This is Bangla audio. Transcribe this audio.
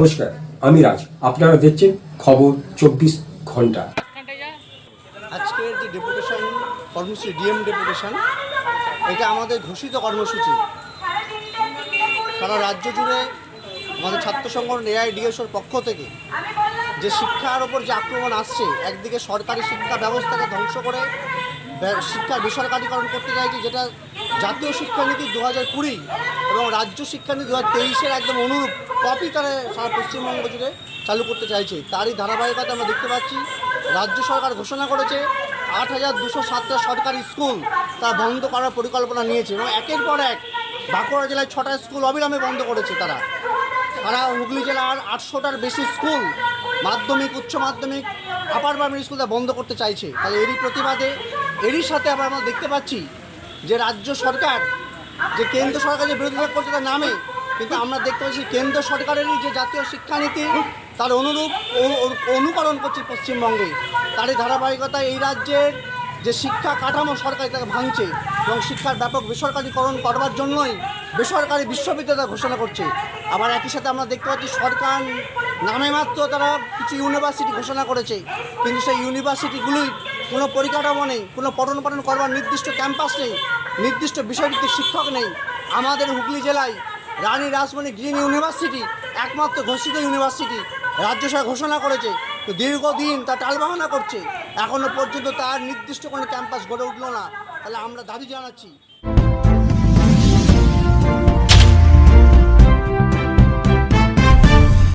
নমস্কার, আমি রাজ। আপনারা দেখছেন খবর চব্বিশ ঘণ্টা। আজকের যে ডেপুটেশন, কর্মসূচি, ডিএম ডেপুটেশন। এটা আমাদের ঘোষিত কর্মসূচি। সারা রাজ্য জুড়ে আমাদের ছাত্র সংগঠন এআইডিএসওর পক্ষ থেকে যে শিক্ষার ওপর যে আক্রমণ আসছে, একদিকে সরকারি শিক্ষা ব্যবস্থাকে ধ্বংস করে শিক্ষা বেসরকারীকরণ করতে চাইছে, যেটা জাতীয় শিক্ষানীতি দু হাজার কুড়ি এবং রাজ্য শিক্ষানীতি দু হাজার তেইশের একদম অনুরূপ কপি তারা সারা পশ্চিমবঙ্গ জুড়ে চালু করতে চাইছে। তারই ধারাবাহিকতা আমরা দেখতে পাচ্ছি। রাজ্য সরকার ঘোষণা করেছে, আট হাজার দুশো সাতটা সরকারি স্কুল তা বন্ধ করার পরিকল্পনা নিয়েছে এবং একের পর এক বাঁকুড়া জেলায় ছটা স্কুল অবিরামে বন্ধ করেছে তারা। সারা হুগলি জেলার আটশোটার বেশি স্কুল, মাধ্যমিক, উচ্চ মাধ্যমিক আপার প্রাইমারি স্কুলটা বন্ধ করতে চাইছে। তাহলে এরই প্রতিবাদে, এরই সাথে আবার আমরা দেখতে পাচ্ছি যে রাজ্য সরকার, যে কেন্দ্র সরকার যে বিরোধিতা করছে তার নামে, কিন্তু আমরা দেখতে পাচ্ছি কেন্দ্র সরকারেরই যে জাতীয় শিক্ষানীতি, তার অনুরূপ অনুকরণ করছে পশ্চিমবঙ্গে। তারই ধারাবাহিকতায় এই রাজ্যের যে শিক্ষা কাঠামো সরকার তাকে ভাঙছে এবং শিক্ষার ব্যাপক বেসরকারীকরণ করবার জন্যই বেসরকারি বিশ্ববিদ্যালয় ঘোষণা করছে। আবার একই সাথে আমরা দেখতে পাচ্ছি সরকার নামে মাত্র তারা কিছু ইউনিভার্সিটি ঘোষণা করেছে। কিন্তু সেই ইউনিভার্সিটিগুলোই কোনো পরিকাঠামো নেই, কোনো পঠন পাঠন করবার নির্দিষ্ট ক্যাম্পাস নেই, নির্দিষ্ট বিষয়ভিত্তিক শিক্ষক নেই। আমাদের হুগলি জেলায় রানী রাসমণি গ্রিন ইউনিভার্সিটি একমাত্র ঘোষিত ইউনিভার্সিটি রাজ্য সরকার ঘোষণা করেছে। দীর্ঘদিন তা টালবাহানা করছে। এখনও পর্যন্ত তার নির্দিষ্ট কোনো ক্যাম্পাস গড়ে উঠল না। তাহলে আমরা দাবি জানাচ্ছি।